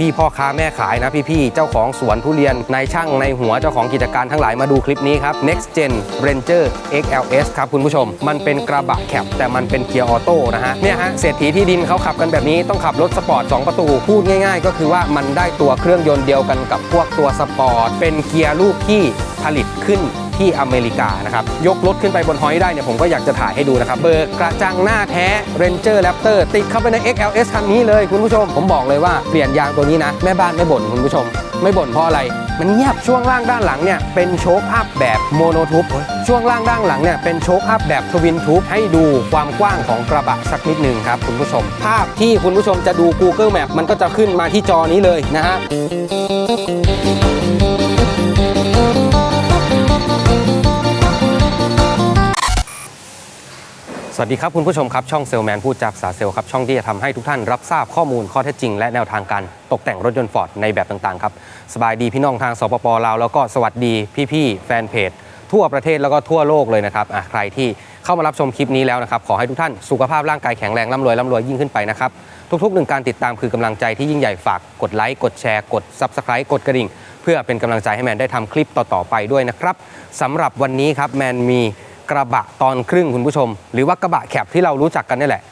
พี่ๆพ่อค้าแม่ขายนะพี่ๆเจ้าของสวนทุเรียนนายช่างในหัวเจ้าของกิจการทั้งหลายมาดูคลิปนี้ครับ Next Gen Ranger XLS ครับคุณผู้ชม มันเป็นกระบะแคปแต่มันเป็นเกียร์ออโต้นะฮะเนี่ยฮะเศรษฐีที่ดินเขาขับกันแบบนี้ต้องขับรถสปอร์ต2ประตู พูดง่าย ๆ ก็คือว่ามันได้ตัวเครื่องยนต์เดียวกันกับพวกตัวสปอร์ตเป็นเกียร์ลูกที่ผลิตขึ้น ที่อเมริกานะครับ ยกรถขึ้นไปบนฮอยได้เนี่ยผมก็อยากจะถ่ายให้ดูนะครับ เบิกกระจังหน้าแท้ Ranger Raptor ติดเข้าไปใน XLS คันนี้เลยคุณผู้ชม ผมบอกเลยว่าเปลี่ยนยางตัวนี้นะ แม่บ้านไม่บ่นคุณผู้ชม ไม่บ่นเพราะอะไรมันเงียบช่วงล่างด้านหลังเนี่ยเป็นโชคอัพแบบโมโนทูบช่วงล่างด้านหลังเนี่ยเป็นโชคอัพแบบทวินทูบให้ดูความกว้างของกระบะสักนิดหนึ่งครับคุณผู้ชม ภาพที่คุณผู้ชมจะดู Google Map มันก็จะขึ้นมาที่จอนี้เลยนะฮะ วัสดีครับคุณผู้ชมครับ ช่องเซลแมนพูดจากสาเซลครับ ช่องที่จะทำให้ทุกท่านรับทราบข้อมูลข้อเท็จจริงและแนวทางการตกแต่งรถยนต์ฟอร์ดในแบบต่างๆครับ สบายดีพี่น้องทางสปปลาว แล้วก็สวัสดีพี่ๆแฟนเพจ ทั่วประเทศแล้วก็ทั่วโลกเลยนะครับอะใครที่เข้ามารับชมคลิปนี้แล้วนะครับขอให้ทุกท่านสุขภาพร่างกายแข็งแรงร่ำรวยร่ำรวยยิ่งขึ้นไปนะครับทุกๆหนึ่งการติดตามคือกำลังใจที่ยิ่งใหญ่ฝากกดไลค์กดแชร์กด Subscribe กดกระดิ่ง เพื่อเป็นกำลังใจให้แมนได้ทำคลิปต่อๆไปด้วยนะครับสำหรับวันนี้ครับแมนมี กระบะตอนครึ่งคุณผู้ชม หรือว่ากระบะแคปที่เรารู้จักกันนี่แหละ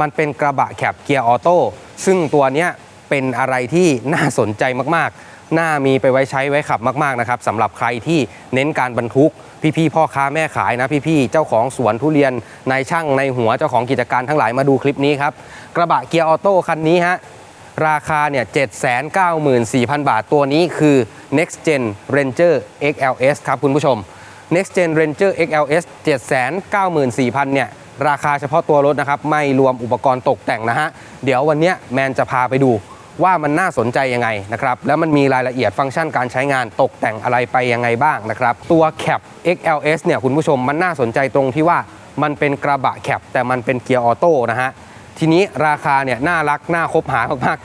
มันเป็นกระบะแคปเกียร์ออโต้ซึ่งตัวเนี้ยเป็นอะไรที่น่าสนใจมากๆ น่ามีไปไว้ใช้ไว้ขับมากๆนะครับสำหรับใครที่เน้นการบรรทุก พี่ๆพ่อค้าแม่ขายนะพี่ๆเจ้าของสวนทุเรียนนายช่างในหัวเจ้าของกิจการทั้งหลายมาดูคลิปนี้ครับกระบะเกียร์ออโต้คันนี้ฮะราคาเนี่ย794,000 บาทตัวนี้คือ Next Gen Ranger XLS ครับคุณผู้ชม Next Gen Ranger XLS 794,000 เนี่ย ราคาเฉพาะตัวรถนะครับ ไม่รวมอุปกรณ์ตกแต่งนะฮะ เดี๋ยววันนี้แมนจะพาไปดูว่ามันน่าสนใจยังไงนะครับ แล้วมันมีรายละเอียดฟังก์ชันการใช้งานตกแต่งอะไรไปยังไงบ้างนะครับ ตัว Cap XLS เนี่ยคุณผู้ชมมันน่าสนใจตรงที่ว่ามันเป็นกระบะแคปแต่มันเป็นเกียร์ออโต้นะฮะทีนี้ราคาเนี่ยน่ารัก น่าคบหามากๆ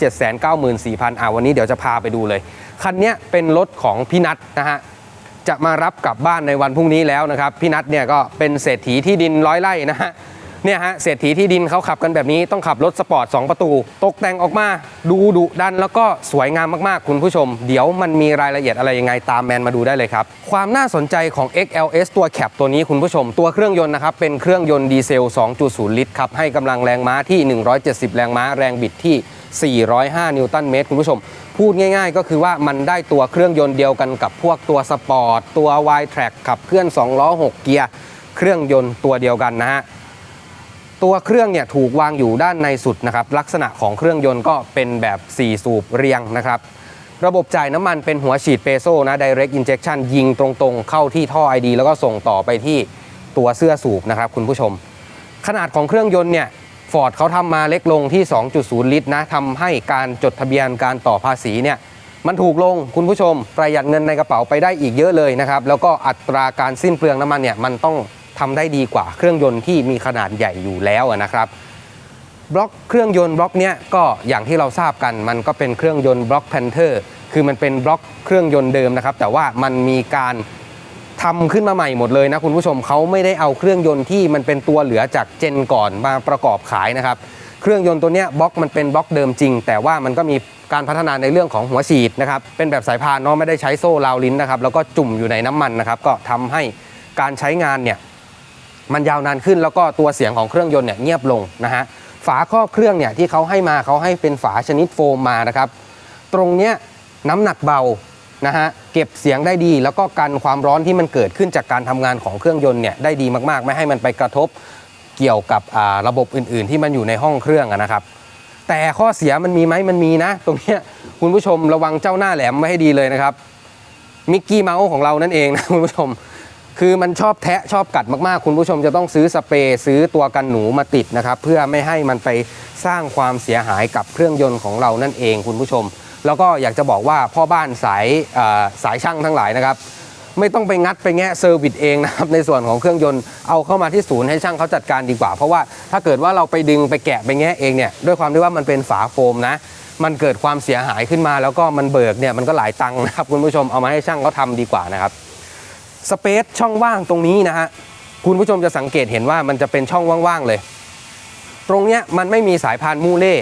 794,000อ่าวันนี้เดี๋ยวจะพาไปดูเลย คันนี้เป็นรถของพี่นัทนะฮะ จะมารับกลับบ้านในวันพรุ่งนี้แล้วนะครับ พี่นัทเนี่ยก็เป็นเศรษฐีที่ดินร้อยไร่นะฮะเนี่ยฮะเศรษฐีที่ดินเขาขับกันแบบนี้ต้องขับรถสปอร์ต 2 ประตู ตกแต่งออกมาดูดุดัน แล้วก็สวยงามมากๆ คุณผู้ชม เดี๋ยวมันมีรายละเอียดอะไรยังไงตามแมนมาดูได้เลยครับ ความน่าสนใจของ XLS ตัวแคปตัวนี้คุณผู้ชม ตัวเครื่องยนต์นะครับ เป็นเครื่องยนต์ดีเซล 2.0 ลิตรครับ ให้กำลังแรงม้าที่ 170 แรงม้าแรงบิดที่ 405 นิวตันเมตรคุณผู้ชม พูดง่ายๆ ก็คือว่ามันได้ตัวเครื่องยนต์เดียวกันกับพวกตัวสปอร์ตตัว Y Track ขับเคลื่อน2ล้อ6เกียร์เครื่องยนต์ตัวเดียวกันนะฮะตัวเครื่องเนี่ยถูกวางอยู่ด้านในสุดนะครับลักษณะของเครื่องยนต์ก็เป็นแบบ 4 สูบเรียงนะครับระบบจ่ายน้ำมันเป็นหัวฉีดเปโซนะ Direct Injection ยิงตรงๆ เข้าที่ท่อ ID แล้วก็ส่งต่อไปที่ตัวเสื้อสูบนะครับคุณผู้ชม ขนาดของเครื่องยนต์เนี่ย ฟอร์ดเขาทำมาเล็กลงที่ 2.0 ลิตรนะทำให้การจดทะเบียนการต่อภาษีเนี่ยมันถูกลงคุณผู้ชม ประหยัดเงินในกระเป๋าไปได้อีกเยอะเลยนะครับ แล้วก็อัตราการสิ้นเปลืองน้ำมันเนี่ยมันต้องทำได้ดีกว่าเครื่องยนต์ที่มีขนาดใหญ่อยู่แล้วนะครับบล็อกเครื่องยนต์บล็อกเนี้ยก็อย่างที่เราทราบกัน มันก็เป็นเครื่องยนต์บล็อกแพนเทอร์คือมันเป็นบล็อกเครื่องยนต์เดิมนะครับ แต่ว่ามันมีการ ทำขึ้นมาใหม่หมดเลยนะคุณผู้ชมเขาไม่ได้เอาเครื่องยนต์ที่มันเป็นตัวเหลือจากเจนก่อนมาประกอบขายนะครับ เครื่องยนต์ตัวนี้บล็อกมันเป็นบล็อกเดิมจริง แต่ว่ามันก็มีการพัฒนาในเรื่องของหัวฉีดนะครับเป็นแบบสายพานเนาะไม่ได้ใช้โซ่ราวลิ้นนะครับแล้วก็จุ่มอยู่ในน้ำมันนะครับก็ทำให้การใช้งานเนี่ยมันยาวนานขึ้นแล้วก็ตัวเสียงของเครื่องยนต์เนี่ยเงียบลงนะฮะฝาครอบเครื่องเนี่ยที่เขาให้มาเขาให้เป็นฝาชนิดโฟมมานะครับ ตรงเนี้ยน้ำหนักเบา นะฮะเก็บเสียงได้ดี แล้วก็กันความร้อนที่มันเกิดขึ้นจากการทำงานของเครื่องยนต์เนี่ยได้ดีมากๆ ไม่ให้มันไปกระทบเกี่ยวกับระบบอื่น ๆ ที่มันอยู่ในห้องเครื่องนะครับ แต่ข้อเสียมันมีไหมมันมีนะ ตรงนี้คุณผู้ชมระวังเจ้าหน้าแหลมไว้ให้ดีเลยนะครับมิกกี้เมาส์ของเรานั่นเองนะคุณผู้ชม คือมันชอบแทะชอบกัดมากๆ คุณผู้ชมจะต้องซื้อสเปรย์ซื้อตัวกันหนูมาติดนะครับ เพื่อไม่ให้มันไปสร้างความเสียหายกับเครื่องยนต์ของเรานั่นเองคุณผู้ชม แล้วก็อยากจะบอกว่าพ่อบ้านสายสายช่างทั้งหลายนะครับ ไม่ต้องไปงัดไปแงะเซอร์วิสเองนะครับในส่วนของเครื่องยนต์เอาเข้ามาที่ศูนย์ให้ช่างเขาจัดการดีกว่า เพราะว่าถ้าเกิดว่าเราไปดึงไปแกะไปแงะเองเนี่ยด้วยความที่ว่ามันเป็นฝาโฟมนะมันเกิดความเสียหายขึ้นมาแล้วก็มันเบิกเนี่ยมันก็หลายตังค์นะครับคุณผู้ชมเอามาให้ช่างเขาทำดีกว่านะครับสเปซช่องว่างตรงนี้นะฮะคุณผู้ชมจะสังเกตเห็นว่ามันจะเป็นช่องว่างๆเลย ตรงเนี้ยมันไม่มีสายพานมูเล่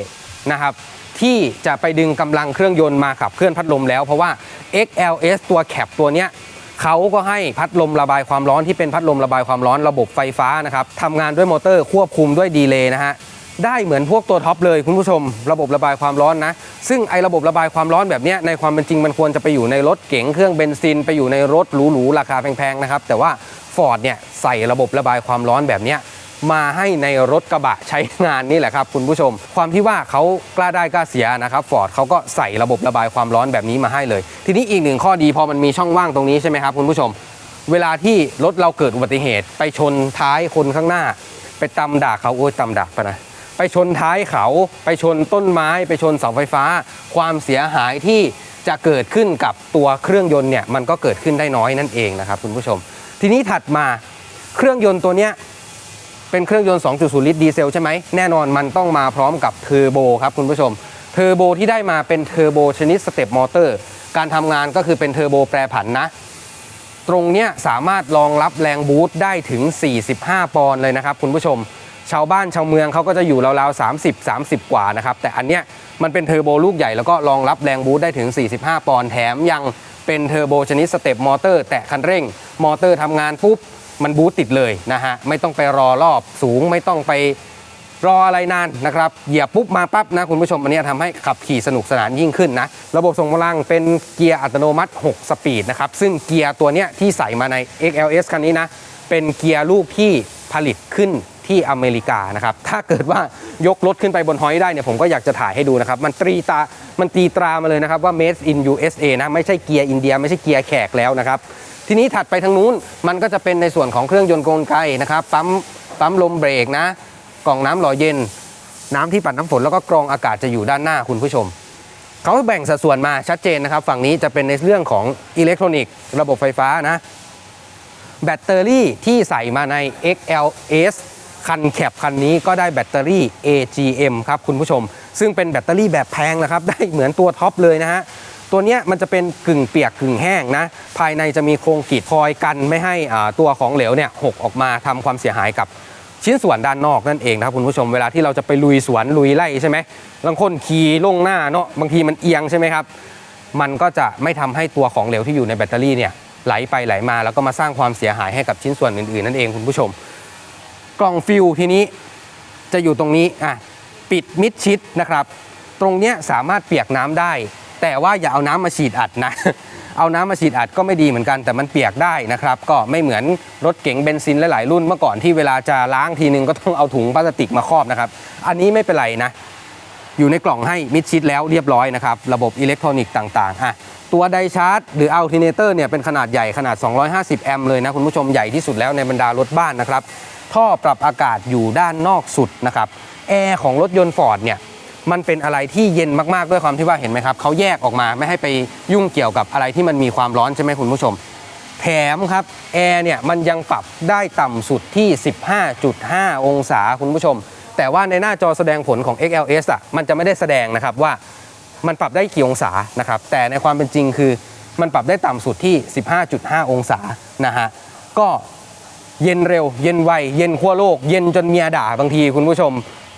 นะครับ ที่จะไปดึงกำลังเครื่องยนต์มาขับเคลื่อนพัดลมแล้ว เพราะว่า XLS ตัวแคปตัวเนี้ยเขาก็ให้พัดลมระบายความร้อนที่เป็นพัดลมระบายความร้อนระบบไฟฟ้านะครับทำงานด้วยมอเตอร์ควบคุมด้วยดีเลย์นะฮะได้เหมือนพวกตัวท็อปเลยคุณผู้ชม ระบบระบายความร้อนนะ ซึ่งไอ้ระบบระบายความร้อนแบบนี้ในความเป็นจริงมันควรจะไปอยู่ในรถเก๋งเครื่องเบนซิน ไปอยู่ในรถหรูๆราคาแพงๆนะครับแต่ว่า Ford เนี่ยใส่ระบบระบายความร้อนแบบนี้ มาให้ในรถกระบะใช้งานนี่แหละครับคุณผู้ชม ความที่ว่าเขากล้าได้กล้าเสียนะครับฟอร์ดเขาก็ใส่ระบบระบายความร้อนแบบนี้มาให้เลย ทีนี้อีกหนึ่งข้อดีพอมันมีช่องว่างตรงนี้ใช่ไหมครับคุณผู้ชม เวลาที่รถเราเกิดอุบัติเหตุ ไปชนท้ายคนข้างหน้า ไปตำด่าเขาโอ้ยตำด่าปนะไปชนท้ายเขาไปชนต้นไม้ ไปชนเสาไฟฟ้า ความเสียหายที่จะเกิดขึ้นกับตัวเครื่องยนต์เนี่ยมันก็เกิดขึ้นได้น้อยนั่นเองนะครับคุณผู้ชม ทีนี้ถัดมาเครื่องยนต์ตัวเนี้ย เป็นเครื่องยนต์ 2.0 ลิตรดีเซลใช่ไหมแน่นอนมันต้องมาพร้อมกับเทอร์โบครับคุณผู้ชม เทอร์โบที่ได้มาเป็นเทอร์โบชนิดสเต็ปมอเตอร์ การทำงานก็คือเป็นเทอร์โบแปรผันนะ ตรงเนี้ยสามารถรองรับแรงบูสต์ได้ถึง 45 ปอนด์เลยนะครับคุณผู้ชม ชาวบ้านชาวเมืองเขาก็จะอยู่ราวๆ30 30 กว่านะครับแต่อันเนี้ยมันเป็นเทอร์โบลูกใหญ่แล้วก็รองรับแรงบูสต์ได้ถึง 45 ปอนด์แถมยังเป็นเทอร์โบชนิดสเต็ปมอเตอร์ แตะคันเร่ง มอเตอร์ทำงานปุ๊บ มันบูตติดเลยนะฮะไม่ต้องไปรอรอบสูงไม่ต้องไปรออะไรนานนะครับเหยียบปุ๊บมาปั๊บนะคุณผู้ชมอันนี้ทำให้ขับขี่สนุกสนานยิ่งขึ้นนะระบบส่งกำลังเป็นเกียร์อัตโนมัติ 6 สปีดนะครับซึ่งเกียร์ตัวเนี้ยที่ใส่มาใน XLS คันนี้นะเป็นเกียร์ลูกที่ผลิตขึ้นที่อเมริกานะครับถ้าเกิดว่ายกรถขึ้นไปบนฮอยได้เนี่ยผมก็อยากจะถ่ายให้ดูนะครับมันตรีตามันตีตรามาเลยนะครับว่า made in USA นะไม่ใช่เกียร์อินเดีย ไม่ใช่เกียร์แขกแล้วนะครับ ทีนี้ถัดไปทางนู้นมันก็จะเป็นในส่วนของเครื่องยนต์กลไกนะครับปั๊มปั๊มลมเบรกนะ กล่องน้ำหล่อเย็น น้ำที่ปัดน้ำฝนแล้วก็กรองอากาศจะอยู่ด้านหน้าคุณผู้ชมเขาแบ่งสัดส่วนมาชัดเจนนะครับ ฝั่งนี้จะเป็นในเรื่องของอิเล็กทรอนิกส์ระบบไฟฟ้านะแบตเตอรี่ที่ใส่มาใน XLS คันแคปคันนี้ก็ได้แบตเตอรี่ AGM ครับคุณผู้ชม ซึ่งเป็นแบตเตอรี่แบบแพงนะครับ ได้เหมือนตัวท็อปเลยนะฮะ ตัวนี้มันจะเป็นกึ่งเปียกกึ่งแห้งนะ ภายในจะมีโครงกรีดคอยกันไม่ให้ตัวของเหลวเนี่ยหกออกมาทำความเสียหายกับชิ้นส่วนด้านนอกนั่นเองนะครับคุณผู้ชมเวลาที่เราจะไปลุยสวนลุยไร่ใช่ไหมบางคนขี่ลงหน้าเนาะบางทีมันเอียงใช่ไหมครับ มันก็จะไม่ทำให้ตัวของเหลวที่อยู่ในแบตเตอรี่เนี่ยไหลไปไหลมาแล้วก็มาสร้างความเสียหายให้กับชิ้นส่วนอื่นๆนั่นเองคุณผู้ชม กล่องฟิลทีนี้จะอยู่ตรงนี้อะปิดมิดชิดนะครับ ตรงเนี้ยสามารถเปียกน้ำได้ แต่ว่าอย่าเอาน้ำมาฉีดอัดนะ เอาน้ำมาฉีดอัดก็ไม่ดีเหมือนกันแต่มันเปียกได้นะครับ ก็ไม่เหมือนรถเก๋งเบนซินหลายๆรุ่นเมื่อก่อนที่เวลาจะล้างทีนึงก็ต้องเอาถุงพลาสติกมาครอบนะครับ อันนี้ไม่เป็นไรนะ อยู่ในกล่องให้มิดชิดแล้วเรียบร้อยนะครับ ระบบอิเล็กทรอนิกส์ต่างๆอะตัวไดชาร์จหรืออัลติเนเตอร์เนี่ยเป็นขนาดใหญ่ขนาด 250 แอมป์เลยนะคุณผู้ชมใหญ่ที่สุดแล้วในบรรดารถบ้านนะครับท่อปรับอากาศอยู่ด้านนอกสุดนะครับแอร์ของรถยนต์ฟอร์ดเนี่ย มันเป็นอะไรที่เย็นมากๆด้วยความที่ว่าเห็นไหมครับเขาแยกออกมาไม่ให้ไปยุ่งเกี่ยวกับอะไรที่มันมีความร้อนใช่ไหมคุณผู้ชม แถมครับแอร์เนี่ยมันยังปรับได้ต่ำสุดที่ 15.5 องศาคุณผู้ชม แต่ว่าในหน้าจอแสดงผลของ XLS อะมันจะไม่ได้แสดงนะครับว่ามันปรับได้กี่องศานะครับแต่ในความเป็นจริงคือมันปรับได้ต่ำสุดที่ 15.5 องศานะฮะก็เย็นเร็ว เย็นไว เย็นขั้วโลก เย็นจนเมียด่าบางทีคุณผู้ชม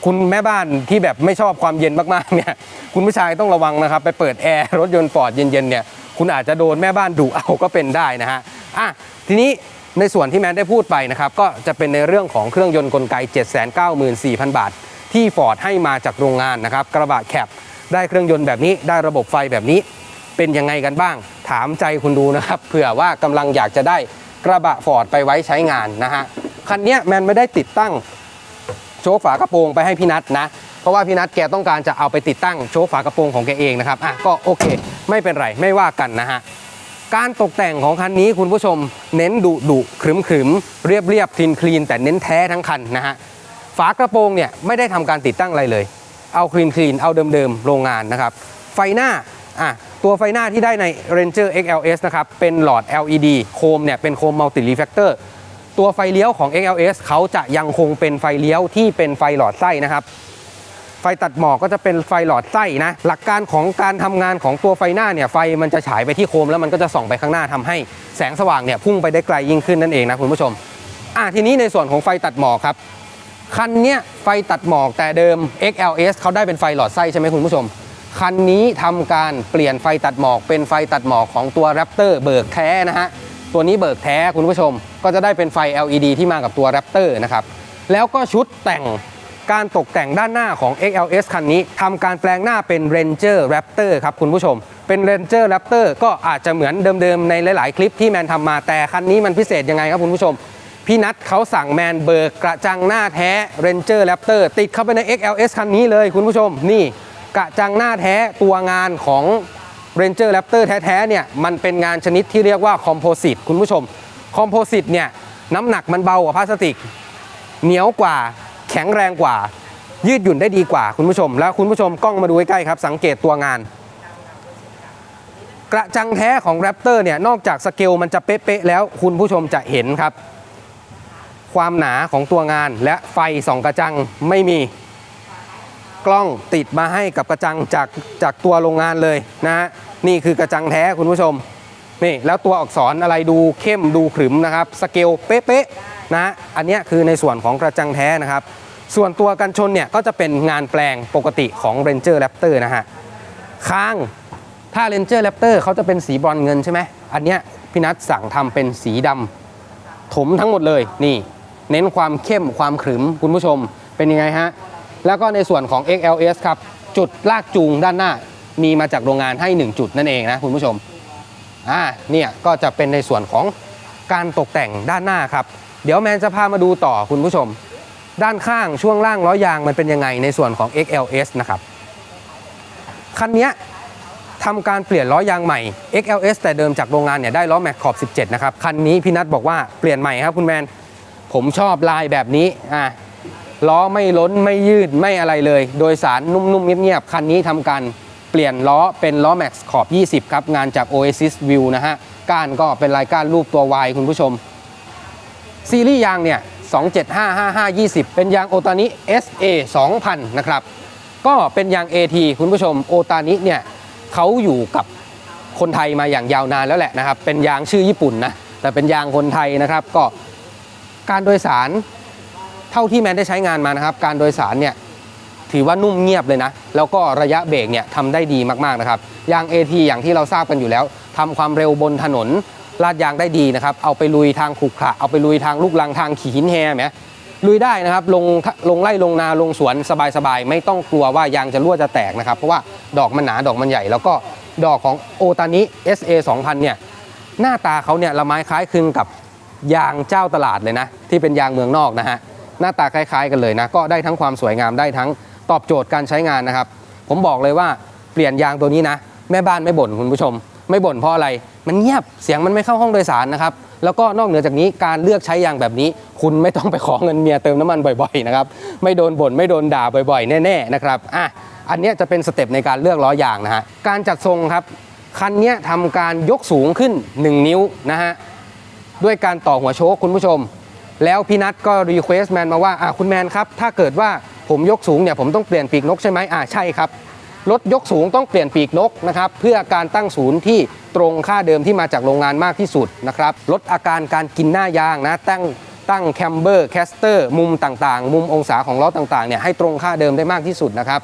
คุณแม่บ้านที่แบบไม่ชอบความเย็นมากๆเนี่ยคุณผู้ชายต้องระวังนะครับ ไปเปิดแอร์รถยนต์ฟอร์ดเย็นๆเนี่ยคุณอาจจะโดนแม่บ้านดุเอาก็เป็นได้นะฮะอะทีนี้ในส่วนที่แมนได้พูดไปนะครับก็จะเป็นในเรื่องของเครื่องยนต์กลไก 794,000 บาท ที่ฟอร์ดให้มาจากโรงงานนะครับกระบะแคปได้เครื่องยนต์แบบนี้ได้ระบบไฟแบบนี้ เป็นยังไงกันบ้าง ถามใจคุณดูนะครับเผื่อว่ากำลังอยากจะได้กระบะฟอร์ดไปไว้ใช้งานนะฮะคันเนี้ยแมนไม่ได้ติดตั้ง โชว์ฝากระโปรงไปให้พี่นัทนะ เพราะว่าพี่นัทแกต้องการจะเอาไปติดตั้งโชว์ฝากระโปรงของแกเองนะครับอะก็โอเค ไม่เป็นไรไม่ว่ากันนะฮะการตกแต่งของคันนี้คุณผู้ชมเน้นดุดุขรึมขรึมเรียบเรียบคลีนคลีนแต่เน้นแท้ทั้งคันนะฮะฝากระโปรงเนี่ยไม่ได้ทำการติดตั้งอะไรเลย เอาคลีนคลีนเอาเดิมๆโรงงานนะครับ ไฟหน้าอะตัวไฟหน้าที่ได้ใน Ranger XLS นะครับเป็นหลอด LED โคมเนี่ยเป็นโคม Multi Reflector ตัวไฟเลี้ยวของ XLS เขาจะยังคงเป็นไฟเลี้ยวที่เป็นไฟหลอดไส้นะครับ ไฟตัดหมอกก็จะเป็นไฟหลอดไส้นะ หลักการของการทำงานของตัวไฟหน้าเนี่ย ไฟมันจะฉายไปที่โคมแล้วมันก็จะส่องไปข้างหน้าทำให้แสงสว่างเนี่ยพุ่งไปได้ไกลยิ่งขึ้นนั่นเองนะคุณผู้ชม อะทีนี้ในส่วนของไฟตัดหมอกครับ คันเนี้ยไฟตัดหมอกแต่เดิม XLS เขาได้เป็นไฟหลอดไส้ใช่ไหมคุณผู้ชม คันนี้ทำการเปลี่ยนไฟตัดหมอกเป็นไฟตัดหมอกของตัว Raptor เบิกแท้นะฮะ ตัวนี้เบิกแท้คุณผู้ชม ก็จะได้เป็นไฟ LED ที่มากับตัว Raptor นะครับ แล้วก็ชุดแต่งการตกแต่งด้านหน้าของ XLS คันนี้ทำการแปลงหน้าเป็น Ranger Raptor ครับคุณผู้ชม เป็น Ranger Raptor ก็อาจจะเหมือนเดิมๆ ในหลายๆ คลิปที่แมนทำมาแต่คันนี้มันพิเศษยังไงครับคุณผู้ชม พี่นัทเขาสั่งแมนเบิกกระจังหน้าแท้ Ranger Raptor ติดเข้าไปใน XLS คันนี้เลยคุณผู้ชมนี่กระจังหน้าแท้ตัวงานของ Ranger Raptor แท้ๆเนี่ยมันเป็นงานชนิดที่เรียกว่าคอมโพสิตคุณผู้ชมคอมโพสิตเนี่ยน้ำหนักมันเบากว่าพลาสติก เหนียวกว่าแข็งแรงกว่า ยืดหยุ่นได้ดีกว่าคุณผู้ชม แล้วคุณผู้ชมกล้องมาดูใกล้ๆครับ สังเกตตัวงาน กระจังแท้ของแรปเตอร์เนี่ยนอกจากสเกลมันจะเป๊ะๆแล้วคุณผู้ชมจะเห็นครับ ความหนาของตัวงานและไฟสองกระจังไม่มีกล้องติดมาให้กับกระจังจากจากตัวโรงงานเลยนะฮะ นี่คือกระจังแท้คุณผู้ชมนี่แล้วตัวอักษรอะไรดูเข้มดูขรึมนะครับสเกลเป๊ะๆนะฮะอันนี้คือในส่วนของกระจังแท้นะครับ ส่วนตัวกันชนเนี่ยก็จะเป็นงานแปลงปกติของ Ranger Raptor นะฮะค้างถ้า Ranger Raptor เขาจะเป็นสีบรอนเงินใช่ไหมอันเนี้ยพี่นัทสั่งทำเป็นสีดำถมทั้งหมดเลยนี่ เน้นความเข้มความขรึมคุณผู้ชมเป็นยังไงฮะแล้วก็ในส่วนของ XLS ครับจุดลากจูงด้านหน้า มีมาจากโรงงานให้ 1 จุดนั่นเองนะคุณผู้ชมอ่าเนี่ยก็จะเป็นในส่วนของการตกแต่งด้านหน้าครับ เดี๋ยวแมนจะพามาดูต่อคุณผู้ชม ด้านข้างช่วงล่างล้อยางมันเป็นยังไงในส่วนของ XLS นะครับคันนี้ทำการเปลี่ยนล้อยางใหม่ XLS แต่เดิมจากโรงงานเนี่ยได้ล้อแม็กขอบ 17 นะครับ คันนี้พี่นัทบอกว่าเปลี่ยนใหม่ครับคุณแมน ผมชอบลายแบบนี้อะล้อไม่ล้นไม่ยืดไม่อะไรเลย โดยสารนุ่มๆเงียบๆคันนี้ทำการ ปลี่ยนล้อเป็นล้อแม็กขอบ 20 ครับ งานจาก Oasis View นะฮะ ก้านก็เป็นลายก้านรูปตัว Y คุณผู้ชม ซีรีส์ยางเนี่ย 2755520 เป็นยางโอตานิ SA 2000 นะครับ ก็เป็นยาง AT คุณผู้ชมโอตานิเนี่ยเขาอยู่กับคนไทยมาอย่างยาวนานแล้วแหละนะครับ เป็นยางชื่อญี่ปุ่นนะ แต่เป็นยางคนไทยนะครับ ก็การโดยสารเท่าที่แมนได้ใช้งานมานะครับ การโดยสารเนี่ย ถือว่านุ่มเงียบเลยนะ แล้วก็ระยะเบรกเนี่ยทำได้ดีมากๆนะครับยาง AT อย่างที่เราทราบกันอยู่แล้วทำความเร็วบนถนนลาดยางได้ดีนะครับเอาไปลุยทางขรุขระเอาไปลุยทางลูกลังทางขี่หินแฮไหมลุยได้นะครับลงลงไร่ลงนาลงสวนสบายๆ ไม่ต้องกลัวว่ายางจะรั่วจะแตกนะครับ เพราะว่าดอกมันหนาดอกมันใหญ่ แล้วก็ดอกของโอตานิ SA 2000 เนี่ยหน้าตาเขาเนี่ยละไม้คล้ายคลึงกับยางเจ้าตลาดเลยนะ ที่เป็นยางเมืองนอกนะฮะหน้าตาคล้าย ๆ กันเลยนะ ก็ได้ทั้งความสวยงามได้ทั้ง ตอบโจทย์การใช้งานนะครับ ผมบอกเลยว่าเปลี่ยนยางตัวนี้นะ แม่บ้านไม่บ่นคุณผู้ชม ไม่บ่นเพราะอะไรมันเงียบเสียงมันไม่เข้าห้องโดยสารนะครับแล้วก็นอกเหนือจากนี้การเลือกใช้ยางแบบนี้ คุณไม่ต้องไปขอเงินเมียเติมน้ำมันบ่อยๆนะครับไม่โดนบ่นไม่โดนด่าบ่อยๆ แน่ๆนะครับอะอันนี้จะเป็นสเต็ปในการเลือกล้อยางนะฮะการจัดทรงครับคันนี้ทำการยกสูงขึ้น 1 นิ้วนะฮะด้วยการต่อหัวโชคคุณผู้ชม แล้วพี่นัทก็รีเควสแมนมาว่าอะคุณแมนครับ ถ้าเกิดว่าผมยกสูงเนี่ยผมต้องเปลี่ยนปีกนกใช่ไหมอ่าใช่ครับรถยกสูงต้องเปลี่ยนปีกนกนะครับเพื่อการตั้งศูนย์ที่ตรงค่าเดิมที่มาจากโรงงานมากที่สุดนะครับลดอาการการกินหน้ายางนะตั้งตั้งแคมเบอร์แคสเตอร์มุมต่างๆ มุมองศาของล้อต่างๆเนี่ยให้ตรงค่าเดิมได้มากที่สุดนะครับ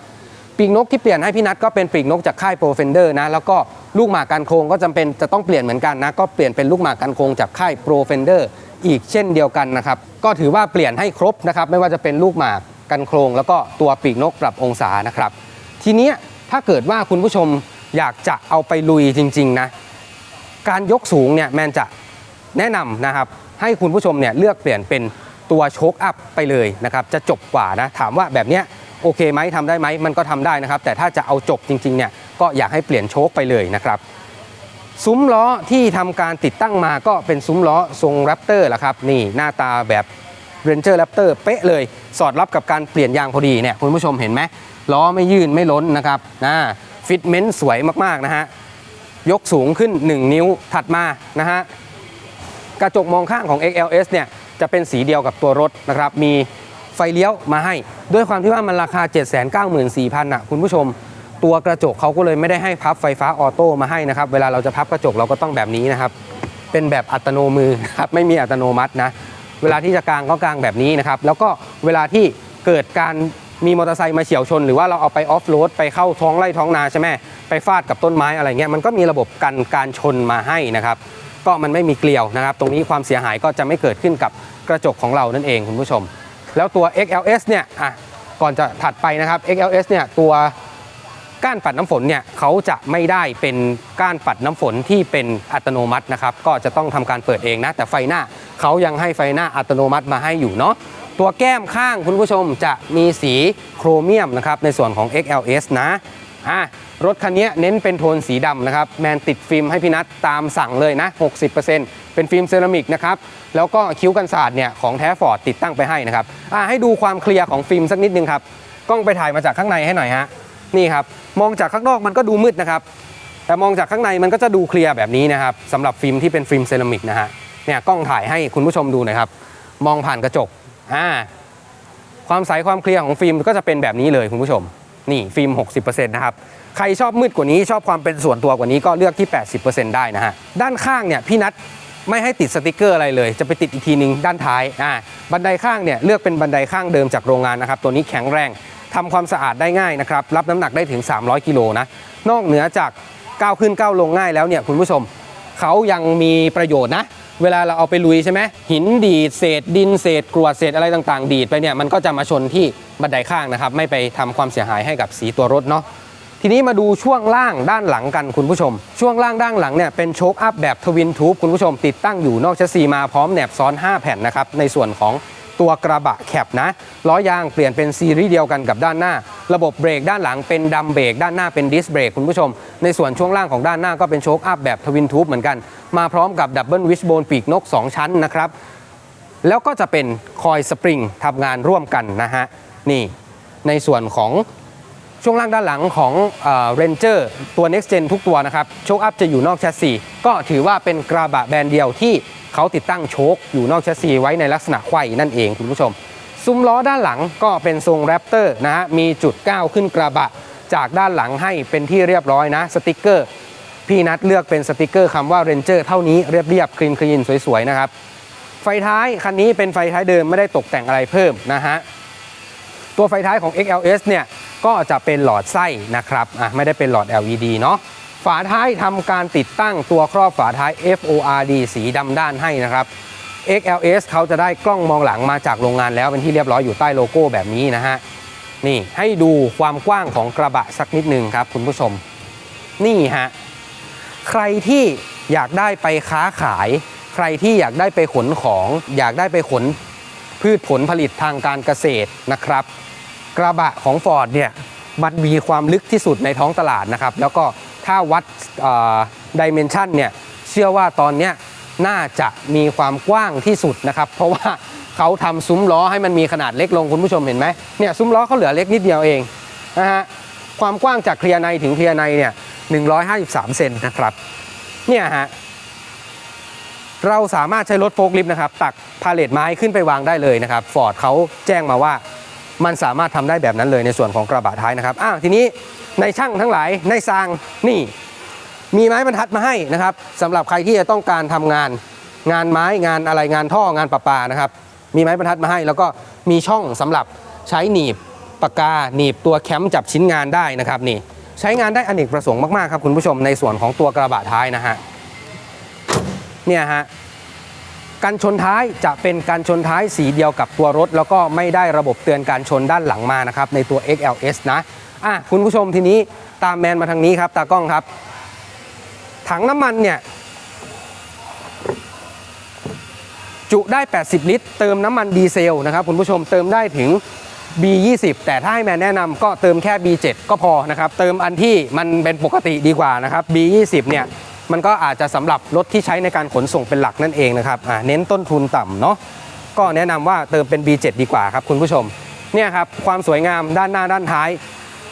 ปีกนกที่เปลี่ยนให้พี่นัทก็เป็นปีกนกจากค่ายโปรเฟนเดอร์นะแล้วก็ลูกหมากกันโครงก็จำเป็นจะต้องเปลี่ยนเหมือนกันนะก็เปลี่ยนเป็นลูกหมากกันโครงจากค่ายโปรเฟนเดอร์ อีกเช่นเดียวกันนะครับ ก็ถือว่าเปลี่ยนให้ครบนะครับ ไม่ว่าจะเป็นลูกหมากกันโครง แล้วก็ตัวปีกนกปรับองศานะครับ ทีนี้ถ้าเกิดว่าคุณผู้ชมอยากจะเอาไปลุยจริงๆนะการยกสูงเนี่ยแมนจะแนะนำนะครับ ให้คุณผู้ชมเนี่ยเลือกเปลี่ยนเป็นตัวโชคอัพไปเลยนะครับจะจบกว่านะถามว่าแบบเนี้ยโอเคไหมทำได้ไหมมันก็ทำได้นะครับ แต่ถ้าจะเอาจบจริงๆเนี่ยก็อยากให้เปลี่ยนโชคไปเลยนะครับ ซุ้มล้อที่ทำการติดตั้งมาก็เป็นซุ้มล้อทรงแรปเตอร์แหละครับนี่หน้าตาแบบ Ranger Raptor เป๊ะเลย สอดรับกับการเปลี่ยนยางพอดีเนี่ยคุณผู้ชมเห็นไหมล้อไม่ยื่นไม่ล้นนะครับนะฟิตเมนต์สวยมากๆนะฮะยกสูงขึ้น 1 นิ้วถัดมานะฮะกระจกมองข้างของ XLS เนี่ยจะเป็นสีเดียวกับตัวรถนะครับมีไฟเลี้ยวมาให้ ด้วยความที่ว่ามันราคา 794,000อะคุณผู้ชม ตัวกระจกเขาก็เลยไม่ได้ให้พับไฟฟ้าออโต้มาให้นะครับ เวลาเราจะพับกระจกเราก็ต้องแบบนี้นะครับ เป็นแบบอัตโนมือครับไม่มีอัตโนมัตินะ เวลาที่จะกางก็กางแบบนี้นะครับ แล้วก็เวลาที่เกิดการมีมอเตอร์ไซค์มาเฉียวชน หรือว่าเราเอาไปออฟโรดไปเข้าท้องไร่ท้องนาใช่ไหมไปฟาดกับต้นไม้อะไรเงี้ยมันก็มีระบบกันการชนมาให้นะครับ ก็มันไม่มีเกลียวนะครับ ตรงนี้ความเสียหายก็จะไม่เกิดขึ้นกับกระจกของเรานั่นเองคุณผู้ชม แล้วตัว XLS เนี่ยอะก่อนจะถัดไปนะครับ XLS เนี่ยตัว ก้านปัดน้ำฝนเนี่ยเขาจะไม่ได้เป็นก้านปัดน้ำฝนที่เป็นอัตโนมัตินะครับ ก็จะต้องทำการเปิดเองนะ แต่ไฟหน้าเขายังให้ไฟหน้าอัตโนมัติมาให้อยู่เนาะตัวแก้มข้างคุณผู้ชมจะมีสีโครเมียมนะครับในส่วนของ XLS นะอะรถคันนี้เน้นเป็นโทนสีดำนะครับ แมนติดฟิล์มให้พี่นัทตามสั่งเลยนะ 60%เป็นฟิล์มเซรามิกนะครับ แล้วก็คิ้วกันศาสตร์เนี่ยของแท้ฟอร์ดติดตั้งไปให้นะครับอะให้ดูความเคลียร์ของฟิล์มสักนิดนึงครับ กล้องไปถ่ายมาจากข้างในให้หน่อยฮะ นี่ครับ มองจากข้างนอกมันก็ดูมืดนะครับ แต่มองจากข้างในมันก็จะดูเคลียร์แบบนี้นะครับสำหรับฟิล์มที่เป็นฟิล์มเซรามิกนะฮะเนี่ยกล้องถ่ายให้คุณผู้ชมดูหน่อยครับ มองผ่านกระจกอ่าความใสความเคลียร์ของฟิล์มก็จะเป็นแบบนี้เลยคุณผู้ชม นี่ฟิล์ม 60%นะครับใครชอบมืดกว่านี้ชอบความเป็นส่วนตัวกว่านี้ก็เลือกที่ 80%ได้นะฮะด้านข้างเนี่ยพี่นัทไม่ให้ติดสติกเกอร์อะไรเลย จะไปติดอีกทีนึงด้านท้ายอ่าบันไดข้างเนี่ยเลือกเป็นบันไดข้างเดิมจากโรงงานนะครับตัวนี้แข็งแรง ทำความสะอาดได้ง่ายนะครับ รับน้ำหนักได้ถึง 300 กิโลนะ นอกเหนือจากก้าวขึ้นก้าวลงง่ายแล้วเนี่ยคุณผู้ชมเขายังมีประโยชน์นะ เวลาเราเอาไปลุยใช่ไหมหินดีดเศษ ดินเศษกรวดเศษอะไรต่างๆ ดีดไปเนี่ยมันก็จะมาชนที่บันไดข้างนะครับ ไม่ไปทำความเสียหายให้กับสีตัวรถเนาะทีนี้มาดูช่วงล่างด้านหลังกันคุณผู้ชม ช่วงล่างด้านหลังเนี่ยเป็นโชคอัพแบบทวินทูบคุณผู้ชมติดตั้งอยู่นอกชสซีมาพร้อมแหนบซ้อน 5 แผ่นนะครับในส่วนของ ตัวกระบะแคบนะล้อยางเปลี่ยนเป็นซีรีส์เดียวกันกับด้านหน้า ระบบเบรกด้านหลังเป็นดัมเบรกด้านหน้าเป็นดิสเบรกคุณผู้ชม ในส่วนช่วงล่างของด้านหน้าก็เป็นโชคอัพแบบทวินทูบเหมือนกัน มาพร้อมกับดับเบิลวิชโบนปีกนก 2 ชั้นนะครับแล้วก็จะเป็นคอยสปริงทำงานร่วมกันนะฮะนี่ในส่วนของช่วงล่างด้านหลังของเรนเจอร์ตัว Next Gen ทุกตัวนะครับ โชคอัพจะอยู่นอกแชสซีก็ถือว่าเป็นกระบะแบรนด์เดียวที่ เขาติดตั้งโชคอยู่นอกแชสซีไว้ในลักษณะไขว้นั่นเองคุณผู้ชม ซุ้มล้อด้านหลังก็เป็นทรงแรปเตอร์นะฮะมีจุดก้าวขึ้นกระบะ จากด้านหลังให้เป็นที่เรียบร้อยนะสติกเกอร์ พี่นัดเลือกเป็นสติกเกอร์คำว่า Ranger เท่านี้เรียบๆคลีนคลีนสวยๆนะครับไฟท้ายคันนี้เป็นไฟท้ายเดิมไม่ได้ตกแต่งอะไรเพิ่มนะฮะตัวไฟท้ายของ XLS เนี่ยก็จะเป็นหลอดไส้นะครับอะไม่ได้เป็นหลอด LED เนาะ ฝาท้ายทำการติดตั้งตัวครอบฝาท้าย FORD สีดำด้านให้นะครับ XLS เขาจะได้กล้องมองหลังมาจากโรงงานแล้วเป็นที่เรียบร้อยอยู่ใต้โลโก้แบบนี้นะฮะ นี่ให้ดูความกว้างของกระบะสักนิดนึงครับคุณผู้ชม นี่ฮะ ใครที่อยากได้ไปค้าขาย ใครที่อยากได้ไปขนของ อยากได้ไปขนพืชผลผลิตทางการเกษตรนะครับ กระบะของ Ford เนี่ยมันมีความลึกที่สุดในท้องตลาดนะครับ แล้วก็ ถ้าวัดดิเมนชันเนี่ยเชื่อว่าตอนนี้น่าจะมีความกว้างที่สุดนะครับ เพราะว่าเขาทำซุ้มล้อให้มันมีขนาดเล็กลงคุณผู้ชมเห็นไหมเนี่ยซุ้มล้อเขาเหลือเล็กนิดเดียวเองนะฮะความกว้างจากเคลียร์ในถึงเคลียร์ในเนี่ย153 เซนนะครับเนี่ยฮะเราสามารถใช้รถโฟล์คลิฟต์นะครับ ตักพาเลทไม้ขึ้นไปวางได้เลยนะครับฟอร์ดเขาแจ้งมาว่ามันสามารถทำได้แบบนั้นเลยในส่วนของกระบะท้ายนะครับอ้าวทีนี้ ในช่างทั้งหลายในซางนี่ มีไม้บรรทัดมาให้นะครับสำหรับใครที่จะต้องการทำงาน งานไม้งานอะไรงานท่องานประปานะครับ มีไม้บรรทัดมาให้ แล้วก็มีช่องสำหรับใช้หนีบปากกาหนีบตัวแคมจับชิ้นงานได้นะครับนี่ใช้งานได้อเนกประสงค์มากๆครับคุณผู้ชมในส่วนของตัวกระบะท้ายนะฮะเนี่ยฮะกันชนท้ายจะเป็นการชนท้ายสีเดียวกับตัวรถ แล้วก็ไม่ได้ระบบเตือนการชนด้านหลังมานะครับในตัว XLS นะ อะคุณผู้ชมทีนี้ตามแมนมาทางนี้ครับ ตากล้องครับ ถังน้ำมันเนี่ย จุได้ 80 ลิตร เติมน้ำมันดีเซลนะครับคุณผู้ชมเติมได้ถึง B20 แต่ถ้าให้แมนแนะนำก็เติมแค่ B7 ก็พอนะครับ เติมอันที่มันเป็นปกติดีกว่านะครับ B20 เนี่ยมันก็อาจจะสำหรับรถที่ใช้ในการขนส่งเป็นหลักนั่นเองนะครับอ่าเน้นต้นทุนต่ำเนาะก็แนะนำว่าเติมเป็น B7 ดีกว่าครับคุณผู้ชม เนี่ยครับความสวยงามด้านหน้าด้านท้าย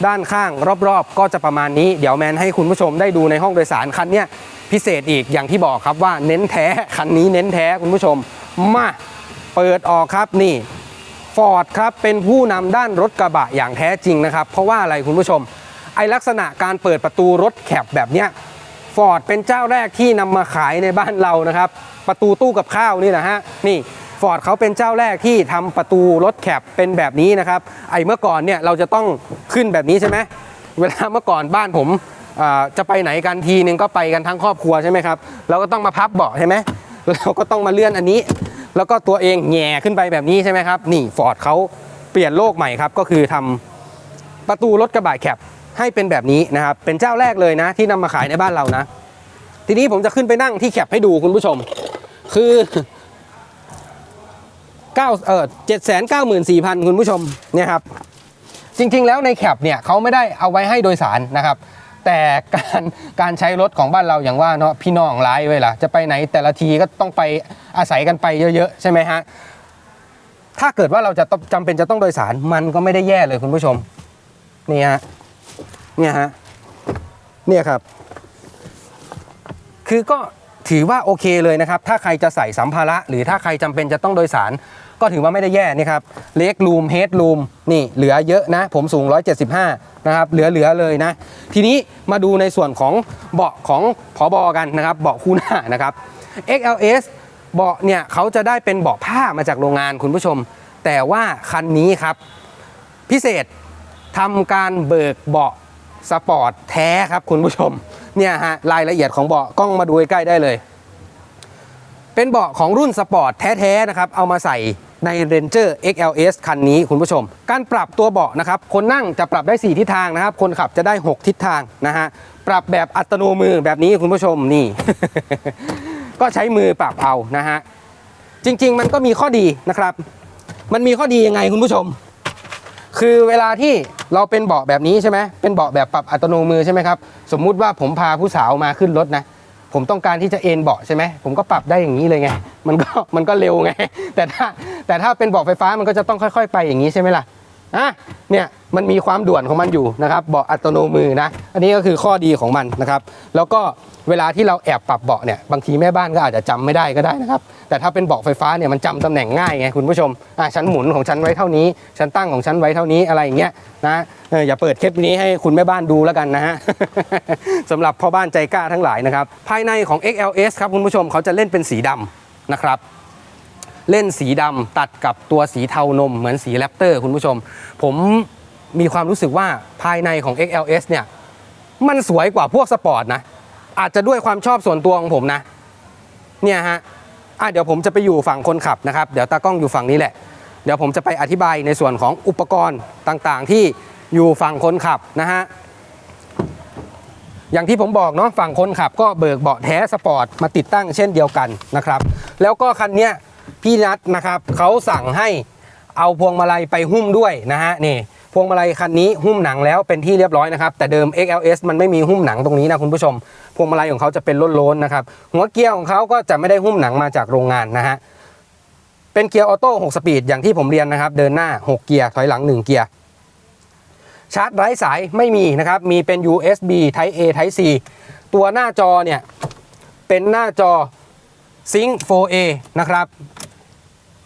ด้านข้างรอบๆ ก็จะประมาณนี้ เดี๋ยวแมนให้คุณผู้ชมได้ดูในห้องโดยสารคันนี้พิเศษอีกอย่างที่บอกครับว่าเน้นแท้คันนี้เน้นแท้คุณผู้ชม มาเปิดออกครับนี่ฟอร์ดครับเป็นผู้นำด้านรถกระบะอย่างแท้จริงนะครับ เพราะว่าอะไรคุณผู้ชม ไอลักษณะการเปิดประตูรถแคบแบบเนี้ยฟอร์ดเป็นเจ้าแรกที่นำมาขายในบ้านเรานะครับ ประตูตู้กับข้าวนี่นะฮะนี่ ฟอร์ดเขาเป็นเจ้าแรกที่ทำประตูรถแคปเป็นแบบนี้นะครับ ไอ้เมื่อก่อนเนี่ยเราจะต้องขึ้นแบบนี้ใช่ไหมเวลาเมื่อก่อนบ้านผมจะไปไหนกันทีนึงก็ไปกันทั้งครอบครัวใช่ไหมครับเราก็ต้องมาพับเบาะใช่ไหมเราก็ต้องมาเลื่อนอันนี้ แล้วก็ตัวเองแง่ขึ้นไปแบบนี้ใช่ไหมครับนี่ฟอร์ดเขาเปลี่ยนโลกใหม่ครับก็คือทำประตูรถกระบะแคปให้เป็นแบบนี้นะครับ เป็นเจ้าแรกเลยนะ ที่นำมาขายในบ้านเรานะ ทีนี้ผมจะขึ้นไปนั่งที่แคปให้ดูคุณผู้ชม คือ 9เออ794,000คุณผู้ชมเนี่ยครับจริงๆแล้วในแคปเนี่ยเขาไม่ได้เอาไว้ให้โดยสารนะครับ แต่การการใช้รถของบ้านเราอย่างว่าเนาะพี่น้องร้ายไว้ล่ะจะไปไหนแต่ละทีก็ต้องไปอาศัยกันไปเยอะๆ ใช่ไหมฮะถ้าเกิดว่าเราจะต้องจำเป็นจะต้องโดยสารมันก็ไม่ได้แย่เลยคุณผู้ชมนี่ฮะเนี่ยฮะเนี่ยครับ คือก็ ถือว่าโอเคเลยนะครับ ถ้าใครจะใส่สัมภาระ หรือถ้าใครจำเป็นจะต้องโดยสาร ก็ถือว่าไม่ได้แย่นี่ครับเล็กรูมเฮดรูมนี่เหลือเยอะนะ ผมสูง 175 นะครับ เหลือเหลือเลยนะ ทีนี้มาดูในส่วนของเบาะของผอบอกันนะครับ เบาะคู่หน้านะครับ XLS เบาะเนี่ยเขาจะได้เป็นเบาะผ้ามาจากโรงงานคุณผู้ชม แต่ว่าคันนี้ครับ พิเศษทำการเบิกเบาะสปอร์ตแท้ครับคุณผู้ชม เนี่ยฮะรายละเอียดของเบาะกล้องมาดูใกล้ได้เลย เป็นเบาะของรุ่นสปอร์ตแท้ๆนะครับเอามาใส่ใน Ranger XLS คันนี้คุณผู้ชม การปรับตัวเบาะนะครับ คนนั่งจะปรับได้ 4 ทิศทางนะครับ คนขับจะได้ 6 ทิศทางนะฮะ ปรับแบบอัตโนมือแบบนี้คุณผู้ชมนี่ ก็ใช้มือปรับเอานะฮะ จริง ๆ มันก็มีข้อดีนะครับ มันมีข้อดียังไงคุณผู้ชม คือเวลาที่เราเป็นเบาะแบบนี้ใช่ไหมเป็นเบาะแบบปรับอัตโนมือใช่ไหมครับ สมมุติว่าผมพาผู้สาวมาขึ้นรถนะ ผมต้องการที่จะเอนเบาะใช่ไหม ผมก็ปรับได้อย่างนี้เลยไง มันก็มันก็เร็วไง แต่ถ้าแต่ถ้าเป็นเบาะไฟฟ้ามันก็จะต้องค่อย ๆ ไปอย่างนี้ใช่ไหมล่ะ อะ เนี่ยมันมีความด่วนของมันอยู่นะครับเบาะอัตโนมือนะ อันนี้ก็คือข้อดีของมันนะครับ แล้วก็เวลาที่เราแอบปรับเบาะเนี่ย บางทีแม่บ้านก็อาจจะจำไม่ได้ก็ได้นะครับ แต่ถ้าเป็นเบาะไฟฟ้าเนี่ยมันจำตำแหน่งง่ายไงคุณผู้ชมอะฉันหมุนของฉันไว้เท่านี้ฉันตั้งของฉันไว้เท่านี้อะไรอย่างเงี้ยนะอย่าเปิดคลิปนี้ให้คุณแม่บ้านดูแล้วกันนะฮะสำหรับพ่อบ้านใจกล้าทั้งหลายนะครับภายในของ XLS ครับคุณผู้ชมเขาจะเล่นเป็นสีดำนะครับเล่นสีดำตัดกับตัวสีเทานมเหมือนสีแรปเตอร์คุณผู้ชม ผมมีความรู้สึกว่าภายในของ XLS เนี่ย มันสวยกว่าพวกสปอร์ตนะ อาจจะด้วยความชอบส่วนตัวของผมนะ เนี่ยฮะ อะเดี๋ยวผมจะไปอยู่ฝั่งคนขับนะครับ เดี๋ยวตากล้องอยู่ฝั่งนี้แหละ เดี๋ยวผมจะไปอธิบายในส่วนของอุปกรณ์ต่างๆ ที่อยู่ฝั่งคนขับนะฮะอย่างที่ผมบอกเนาะฝั่งคนขับก็เบิกเบาะแท้สปอร์ตมาติดตั้งเช่นเดียวกันนะครับ แล้วก็คันเนี้ยพี่นัทนะครับเขาสั่งให้เอาพวงมาลัยไปหุ้มด้วยนะฮะนี่ พวงมาลัยคันนี้หุ้มหนังแล้วเป็นที่เรียบร้อยนะครับ แต่เดิม XLS มันไม่มีหุ้มหนังตรงนี้นะคุณผู้ชม พวงมาลัยของเขาจะเป็นล้นๆนะครับ หัวเกียร์ของเขาก็จะไม่ได้หุ้มหนังมาจากโรงงานนะฮะ เป็นเกียร์ออโต้ 6 สปีดอย่างที่ผมเรียนนะครับ เดินหน้า 6 เกียร์ ถอยหลัง 1 เกียร์ ชาร์จไร้สายไม่มีนะครับ มีเป็น USB Type A Type C ตัวหน้าจอเนี่ยเป็นหน้าจอ Sync 4A นะครับ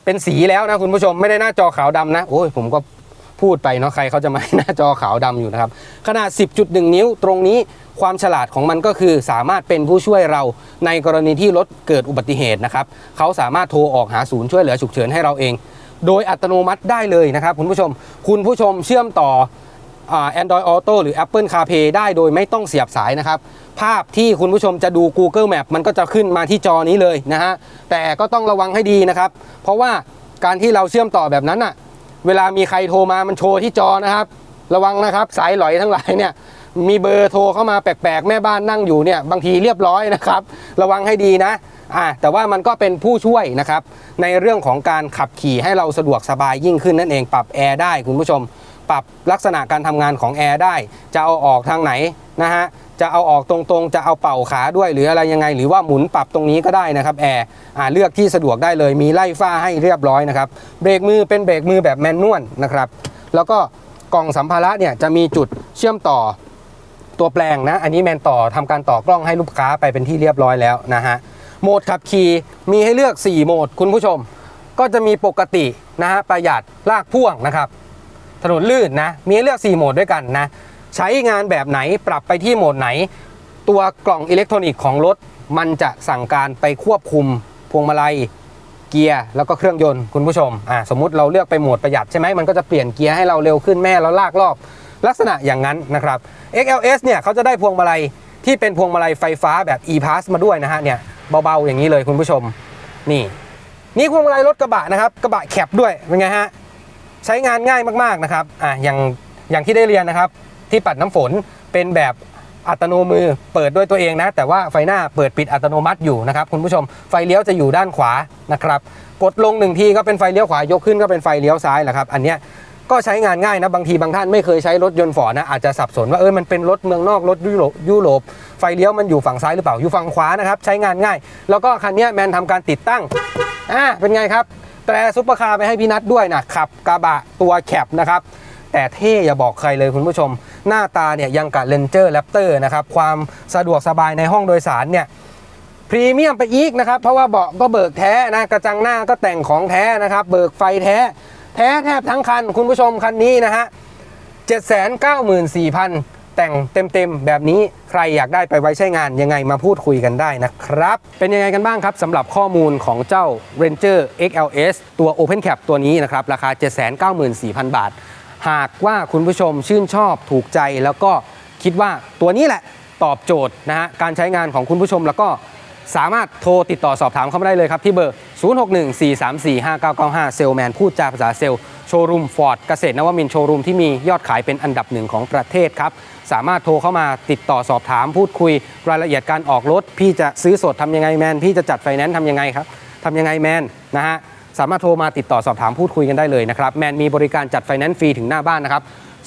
เป็นสีแล้วนะคุณผู้ชม ไม่ได้หน้าจอขาวดำนะ โอ้ยผมก็ พูดไปเนาะใครเขาจะมาหน้าจอขาวดำอยู่นะครับ ขนาด 10.1 นิ้วตรงนี้ความฉลาดของมันก็คือสามารถเป็นผู้ช่วยเราในกรณีที่รถเกิดอุบัติเหตุนะครับเขาสามารถโทรออกหาศูนย์ช่วยเหลือฉุกเฉินให้เราเอง โดยอัตโนมัติได้เลยนะครับคุณผู้ชม คุณผู้ชมเชื่อมต่ออ Android Auto หรือ Apple CarPlay ได้โดยไม่ต้องเสียบสายนะครับ ภาพที่คุณผู้ชมจะดู Google Map มันก็จะขึ้นมาที่จอนี้เลยนะฮะแต่ก็ต้องระวังให้ดีนะครับ เพราะว่าการที่เราเชื่อมต่อแบบนั้นอะ เวลามีใครโทรมามันโชว์ที่จอนะครับ ระวังนะครับสายหลอยทั้งหลายเนี่ยมีเบอร์โทรเข้ามาแปลกๆ แม่บ้านนั่งอยู่เนี่ยบางทีเรียบร้อยนะครับ ระวังให้ดีนะอ่าแต่ว่ามันก็เป็นผู้ช่วยนะครับ ในเรื่องของการขับขี่ให้เราสะดวกสบายยิ่งขึ้นนั่นเองปรับแอร์ได้คุณผู้ชม ปรับลักษณะการทำงานของแอร์ได้ จะเอาออกทางไหนนะฮะจะเอาออกตรงๆ จะเอาเป่าขาด้วยหรืออะไรยังไง หรือว่าหมุนปรับตรงนี้ก็ได้นะครับแอร์เลือกที่สะดวกได้เลยมีไล่ฝ้าให้เรียบร้อยนะครับเบรกมือเป็นเบรกมือแบบแมนนวลนะครับแล้วก็กล่องสัมภาระเนี่ยจะมีจุดเชื่อมต่อตัวแปลงนะ อันนี้แมนต่อทำการต่อกล้องให้ลูกค้าไปเป็นที่เรียบร้อยแล้วนะฮะโหมดขับขี่มีให้เลือก 4 โหมดคุณผู้ชม ก็จะมีปกตินะฮะประหยัดลากพ่วงนะครับ ถนนลื่นนะ มีเลือก 4 โหมดด้วยกันนะ ใช้งานแบบไหนปรับไปที่โหมดไหน ตัวกล่องอิเล็กทรอนิกส์ของรถ มันจะสั่งการไปควบคุมพวงมาลัยเกียร์แล้วก็เครื่องยนต์คุณผู้ชมอ่าสมมุติเราเลือกไปโหมดประหยัดใช่ไหมมันก็จะเปลี่ยนเกียร์ให้เราเร็วขึ้นแม่เราลากรอบ ลักษณะอย่างนั้นนะครับ XLS เนี่ยเขาจะได้พวงมาลัยที่เป็นพวงมาลัยไฟฟ้าแบบ e-pass มาด้วยนะฮะเนี่ยเบาๆอย่างนี้เลยคุณผู้ชม นี่ นี่พวงมาลัยรถกระบะนะครับ กระบะแคปด้วยเป็นไงฮะ ใช้งานง่ายมากๆนะครับอะอย่างอย่างที่ได้เรียนนะครับ ที่ปัดน้ำฝนเป็นแบบอัตโนมือเปิดด้วยตัวเองนะ แต่ว่าไฟหน้าเปิดปิดอัตโนมัติอยู่นะครับคุณผู้ชมไฟเลี้ยวจะอยู่ด้านขวานะครับ กดลงหนึ่งทีก็เป็นไฟเลี้ยวขวายกขึ้นก็เป็นไฟเลี้ยวซ้ายแหละครับอันเนี้ยก็ใช้งานง่ายนะบางทีบางท่านไม่เคยใช้รถยนต์ฝอนะอาจจะสับสนว่าเออมันเป็นรถเมืองนอกรถยุโรปยุโรปไฟเลี้ยวมันอยู่ฝั่งซ้ายหรือเปล่าอยู่ฝั่งขวานะครับใช้งานง่าย แล้วก็คันเนี้ยแมนทำการติดตั้ง อ่าเป็นไงครับ แตรซุปเปอร์คาร์ไปให้พี่นัทด้วยนะขับกระบะตัวแคปนะครับ แต่เท่อย่าบอกใครเลยคุณผู้ชม หน้าตาเนี่ยยังกับเลนเจอร์แรปเตอร์นะครับ ความสะดวกสบายในห้องโดยสารเนี่ยพรีเมียมไปอีกนะครับ เพราะว่าเบาะก็เบิกแท้นะกระจังหน้าก็แต่งของแท้นะครับ เบิกไฟแท้ แท้แทบทั้งคันคุณผู้ชมคันนี้นะฮะ794,000 แต่งเต็มๆแบบนี้ใครอยากได้ไปไว้ใช้งานยังไงมาพูดคุยกันได้นะครับ เป็นยังไงกันบ้างครับสำหรับข้อมูลของเจ้า Ranger XLS ตัว Open Cap ตัวนี้นะครับ ราคา 794,000 บาท หากว่าคุณผู้ชมชื่นชอบถูกใจแล้วก็คิดว่าตัวนี้แหละตอบโจทย์นะฮะการใช้งานของคุณผู้ชมแล้วก็สามารถโทรติดต่อสอบถามเข้ามาได้เลยครับ ที่เบอร์ 0614345995 เซลแมนพูดจาภาษาเซลโชว์รูมฟอร์ดเกษตรนวมินโชว์รูมที่มียอดขายเป็นอันดับหนึ่งของประเทศครับ สามารถโทรเข้ามาติดต่อสอบถามพูดคุยรายละเอียดการออกรถ พี่จะซื้อสดทำยังไงแมน พี่จะจัดไฟแนนซ์ทำยังไงครับทำยังไงแมนนะฮะสามารถโทรมาติดต่อสอบถามพูดคุยกันได้เลยนะครับแมนมีบริการจัดไฟแนนซ์ฟรีถึงหน้าบ้านนะครับ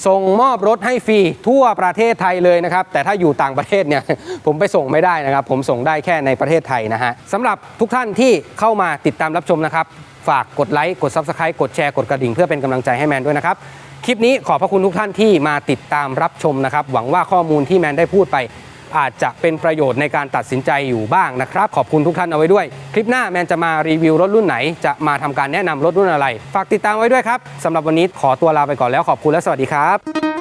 ส่งมอบรถให้ฟรีทั่วประเทศไทยเลยนะครับ แต่ถ้าอยู่ต่างประเทศเนี่ยผมไปส่งไม่ได้นะครับ ผมส่งได้แค่ในประเทศไทยนะฮะสำหรับทุกท่านที่เข้ามาติดตามรับชมนะครับ ฝากกดไลค์ กด Subscribe กดแชร์ กดกระดิ่งเพื่อเป็นกำลังใจให้แมนด้วยนะครับ คลิปนี้ขอบพระคุณทุกท่านที่มาติดตามรับชมนะครับ หวังว่าข้อมูลที่แมนได้พูดไป อาจจะเป็นประโยชน์ในการตัดสินใจอยู่บ้างนะครับ ขอบคุณทุกท่านเอาไว้ด้วย คลิปหน้าแมนจะมารีวิวรถรุ่นไหน จะมาทำการแนะนำรถรุ่นอะไร ฝากติดตามไว้ด้วยครับสำหรับวันนี้ขอตัวลาไปก่อนแล้วขอบคุณและสวัสดีครับ